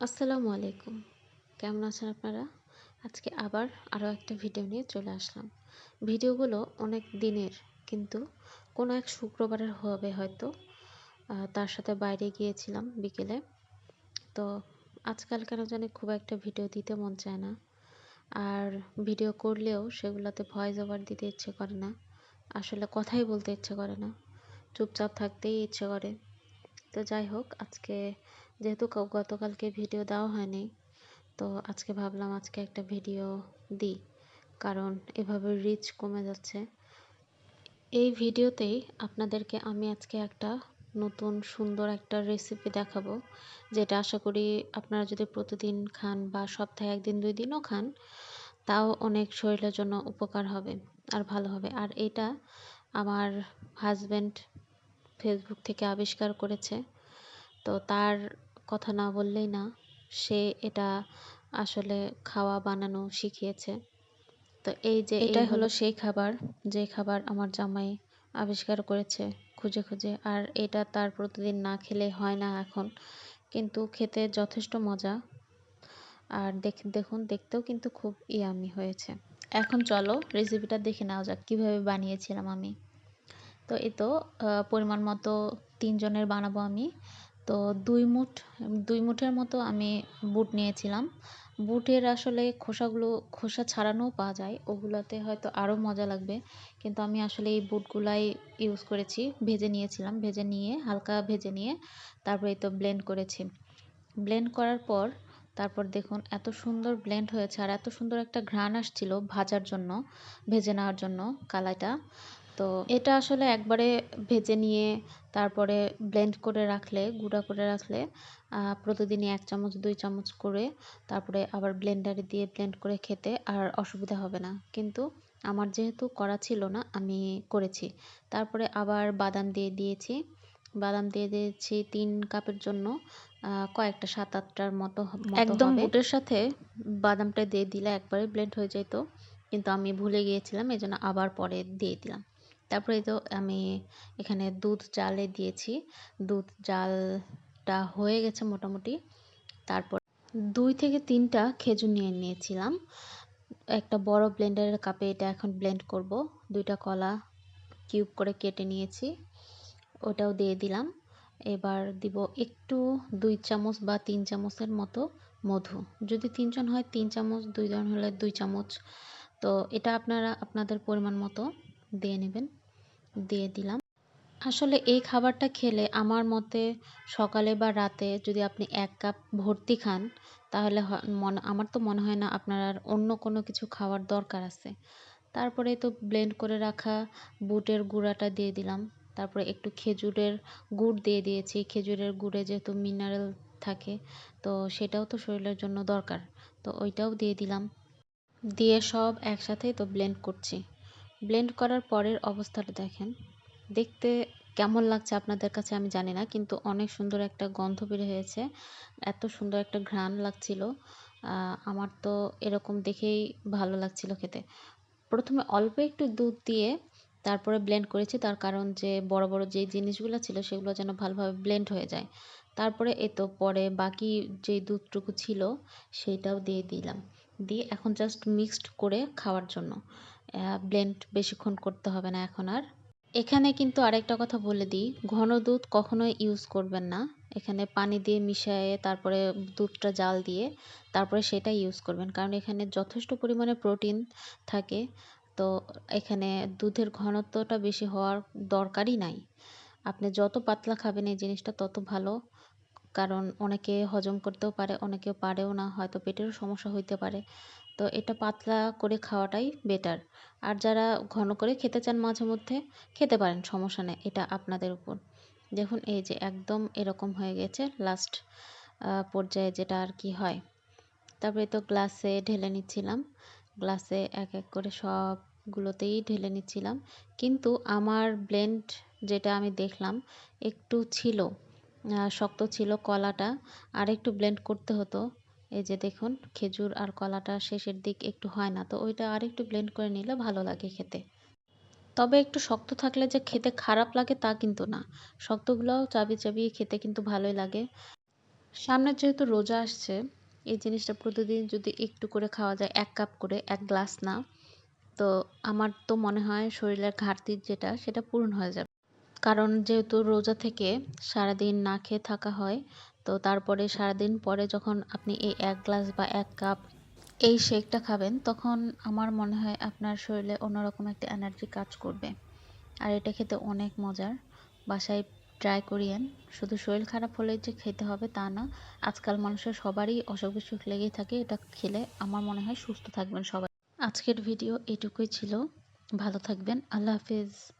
আসসালামু আলাইকুম। কেমন আছেন আপনারা? আজকে আবার আরও একটা ভিডিও নিয়ে চলে আসলাম। ভিডিওগুলো অনেক দিনের, কিন্তু কোনো এক শুক্রবারের হবে হয়তো। তার সাথে বাইরে গিয়েছিলাম বিকেলে। তো আজকাল কেন জানি খুব একটা ভিডিও দিতে মন চায় না। আর ভিডিও করলেও সেগুলোতে ভয়েস ওভার দিতে ইচ্ছে করে না। আসলে কথাই বলতে ইচ্ছে করে না। চুপচাপ থাকতেই ইচ্ছে করে। তো যাই হোক, আজকে যেহেতু গতকালকে ভিডিও দেওয়া হয়নি, তো আজকে ভাবলাম আজকে একটা ভিডিও দিই, কারণ এভাবে রিচ কমে যাচ্ছে। এই ভিডিওতেই আপনাদেরকে আমি আজকে একটা নতুন সুন্দর একটা রেসিপি দেখাবো, যেটা আশা করি আপনারা যদি প্রতিদিন খান বা সপ্তাহে একদিন, দুই দিনও খান, তাও অনেক শরীরের জন্য উপকার হবে আর ভালো হবে। আর এটা আমার হাজব্যান্ড ফেসবুক থেকে আবিষ্কার করেছে, তো তার কথা না বললেই না সে এটা আসলে খাওয়া বানানো শিখিয়েছে। তো এই যে এটাই হলো সেই খাবার যে খাবার আমার জামাই আবিষ্কার করেছে খুঁজে খুঁজে। আর এটা তার প্রতিদিন না খেলে হয় না এখন। কিন্তু খেতে যথেষ্ট মজা। আর দেখ দেখুন দেখতেও কিন্তু খুব ইয়ামি হয়েছে। এখন চলো রেসিপিটা দেখে নেওয়া যাক কীভাবে বানিয়েছিলাম আমি। তো এই তো পরিমাণ মতো তিনজনের বানাবো আমি। তো দুই মুঠ, দুই মুঠের মতো আমি বুট নিয়েছিলাম। বুটের আসলে খোসাগুলো, খোসা ছাড়ানোও পাওয়া যায়, ওগুলোতে হয়তো আরও মজা লাগবে। কিন্তু আমি আসলে এই বুটগুলাই ইউজ করেছি, ভেজে নিয়েছিলাম, ভেজে নিয়ে, হালকা ভেজে নিয়ে, তারপরে তো ব্লেন্ড করেছি। ব্লেন্ড করার পর, তারপর দেখুন এত সুন্দর ব্লেন্ড হয়েছে, আর এত সুন্দর একটা ঘ্রাণ আসছিল ভাজার জন্য, ভেজে নেওয়ার জন্য কালাইটা। তো এটা আসলে একবারে ভেজে নিয়ে তারপরে ব্লেন্ড করে রাখলে গুঁড়া করে রাখলে প্রতিদিনই এক চামচ দুই চামচ করে তারপরে আবার ব্লেন্ডারে দিয়ে ব্লেন্ড করে খেতে আর অসুবিধা হবে না। কিন্তু আমার যেহেতু করা ছিল না আমি করেছি। তারপরে আবার বাদাম দিয়ে দিয়েছি। বাদাম দিয়ে দিয়েছি তিন কাপের জন্য কয়েকটা সাত আটটার মতো একদম বুটের সাথে বাদামটা দিয়ে দিলে একবারে ব্লেন্ড হয়ে যেত কিন্তু আমি ভুলে গিয়েছিলাম এই জন্য আবার পরে দিয়ে দিলাম। তারপরে তো আমি এখানে দুধ জালে দিয়েছি। দুধ জালটা হয়ে গেছে মোটামুটি। তারপর দুই থেকে তিনটা খেজুর নিয়ে নিয়েছিলাম। একটা বড় ব্লেন্ডারের কাপে এটা এখন ব্লেন্ড করব। দুইটা কলা কিউব করে কেটে নিয়েছি। ওটাও দিয়ে দিলাম। এবার দিব একটু দুই চামচ বা তিন চামচের মতো মধু। যদি তিনজন হয়, তিন চামচ, দুইজন হলে দুই চামচ। তো এটা আপনারা, আপনাদের পরিমাণ মতো দিয়ে নেবেন, দিয়ে দিলাম। আসলে এই খাবারটা খেলে আমার মতে সকালে বা রাতে যদি আপনি এক কাপ ভর্তি খান, তাহলে মনে, আমার তো মনে হয় না আপনার আর অন্য কোনো কিছু খাওয়ার দরকার আছে। তারপরে তো ব্লেন্ড করে রাখা বুটের গুঁড়াটা দিয়ে দিলাম। তারপরে একটু খেজুরের গুড় দিয়ে দিয়েছি। খেজুরের গুড়ে যেহেতু মিনারেল থাকে, তো সেটাও তো শরীরের জন্য দরকার। তো ওইটাও দিয়ে দিলাম। দিয়ে সব একসাথেই তো ব্লেন্ড করছি। ব্লেন্ড করার পরের অবস্থাটা দেখেন। দেখতে কেমন লাগছে আপনাদের কাছে আমি জানি না, কিন্তু অনেক সুন্দর একটা গন্ধ বের হয়েছে। এত সুন্দর একটা ঘ্রাণ লাগছিল। আমার তো এরকম দেখেই ভালো লাগছিল খেতে। প্রথমে অল্প একটু দুধ দিয়ে তারপরে ব্লেন্ড করেছি, তার কারণ যে বড় বড় যে জিনিসগুলো ছিল সেগুলো যেন ভালোভাবে ব্লেন্ড হয়ে যায়। তারপরে এ তো পরে বাকি যে দুধটুকু ছিল, সেইটাও দিয়ে দিলাম। দিয়ে এখন জাস্ট মিক্সড করে খাওয়ার জন্য। ব্লেন্ড বেশিক্ষণ করতে হবে না এখন আর। এখানে কিন্তু আরেকটা কথা বলে দিই, ঘন দুধ কখনোই ইউজ করবেন না। এখানে পানি দিয়ে মিশিয়ে তারপরে দুধটা জাল দিয়ে তারপরে সেটা ইউজ করবেন। কারণ এখানে যথেষ্ট পরিমাণে প্রোটিন থাকে, তো এখানে দুধের ঘনত্বটা বেশি হওয়ার দরকারই নাই। আপনি যত পাতলা খাবেন এই জিনিসটা তত ভালো, কারণ অনেকে হজম করতেও পারে অনেকেও পারেও না, হয়তো পেটেরও সমস্যা হইতে পারে। তো এটা পাতলা করে খাওয়াটাই বেটার আর যারা ঘন করে খেতে চান মাঝে মধ্যে, খেতে পারেন, সমস্যা নেই, এটা আপনাদের উপর। দেখুন, এই যে একদম এরকম হয়ে গেছে লাস্ট পর্যায়ে যেটা আর কি হয়। তারপরে তো গ্লাসে ঢেলে নিচ্ছিলাম। গ্লাসে এক এক করে সবগুলোতেই ঢেলে নিচ্ছিলাম। কিন্তু আমার ব্লেন্ড যেটা আমি দেখলাম একটু ছিল শক্ত ছিল কলাটা। আর একটু ব্লেন্ড করতে হতো। এই যে দেখুন, খেজুর আর কলাটা শেষের দিক একটু হয় না, তো ওইটা আর একটু ব্লেন্ড করে নিলে ভালো লাগে খেতে। তবে একটু শক্ত থাকলে যে খেতে খারাপ লাগে তা কিন্তু না। শক্তগুলোও চাবি চাবিয়ে খেতে কিন্তু ভালোই লাগে। সামনে যেহেতু রোজা আসছে, এই জিনিসটা প্রতিদিন যদি একটু করে খাওয়া যায়, এক কাপ করে, এক গ্লাস না, তো আমার তো মনে হয় শরীরের ঘাটতি যেটা, সেটা পূরণ হয়ে যাবে। কারণ যেহেতু রোজা থেকে সারাদিন না খেয়ে থাকা হয় তো তারপরে সারাদিন পরে যখন আপনি এই এক গ্লাস বা এক কাপ এই শেকটা খাবেন, তখন আমার মনে হয় আপনার শরীরে অন্যরকম একটা এনার্জি কাজ করবে। আর এটা খেতে অনেক মজার। বাসায় ট্রাই করিয়েন। শুধু শরীর খারাপ হলে যে খেতে হবে তা না, আজকাল মানুষের সবারই অসুখ বিসুখ লেগেই থাকে, এটা খেলে আমার মনে হয় সুস্থ থাকবেন সবাই। আজকের ভিডিও এটুকুই ছিল। ভালো থাকবেন। আল্লাহ হাফিজ।